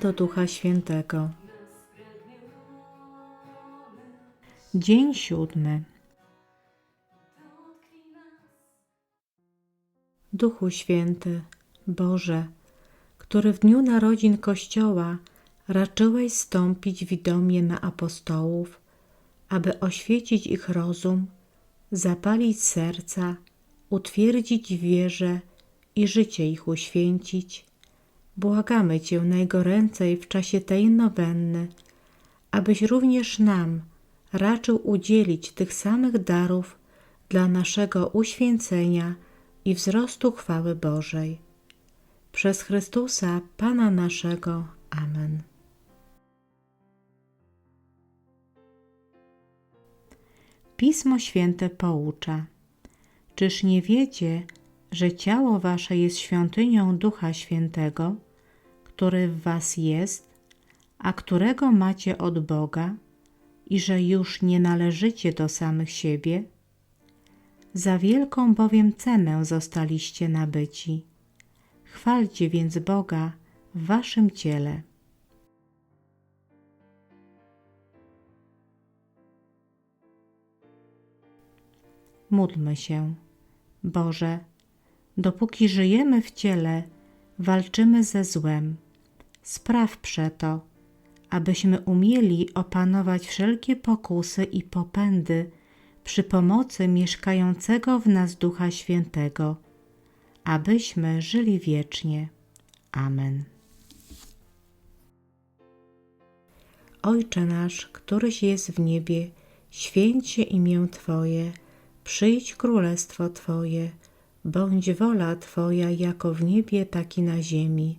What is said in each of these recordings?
do Ducha Świętego. Dzień siódmy. Duchu Święty, Boże, który w dniu narodzin Kościoła raczyłeś stąpić widomie na apostołów, aby oświecić ich rozum, zapalić serca, utwierdzić wierze i życie ich uświęcić, błagamy Cię najgoręcej w czasie tej nowenny, abyś również nam raczył udzielić tych samych darów dla naszego uświęcenia i wzrostu chwały Bożej. Przez Chrystusa, Pana naszego. Amen. Pismo Święte poucza. Czyż nie wiecie, że ciało wasze jest świątynią Ducha Świętego, który w was jest, a którego macie od Boga, i że już nie należycie do samych siebie? Za wielką bowiem cenę zostaliście nabyci. Chwalcie więc Boga w waszym ciele. Módlmy się. Boże, dopóki żyjemy w ciele, walczymy ze złem. Spraw przeto, abyśmy umieli opanować wszelkie pokusy i popędy przy pomocy mieszkającego w nas Ducha Świętego, abyśmy żyli wiecznie. Amen. Ojcze nasz, któryś jest w niebie, święć się imię Twoje, przyjdź królestwo Twoje, bądź wola Twoja jako w niebie, tak i na ziemi.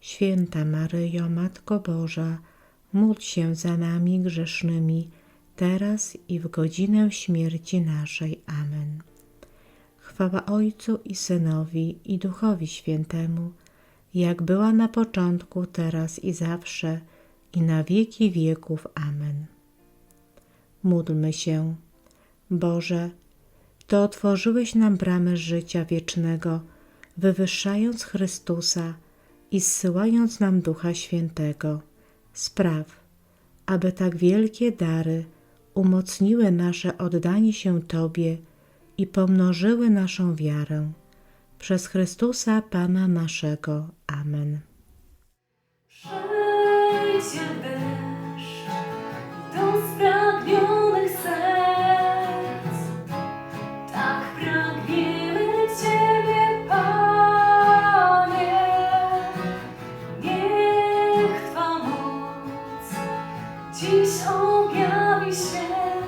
Święta Maryjo, Matko Boża, módl się za nami grzesznymi, teraz i w godzinę śmierci naszej. Amen. Chwała Ojcu i Synowi i Duchowi Świętemu, jak była na początku, teraz i zawsze, i na wieki wieków. Amen. Módlmy się. Boże, Ty otworzyłeś nam bramy życia wiecznego, wywyższając Chrystusa i zsyłając nam Ducha Świętego. Spraw, aby tak wielkie dary umocniły nasze oddanie się Tobie i pomnożyły naszą wiarę. Przez Chrystusa Pana naszego. Amen. 지속야 비세.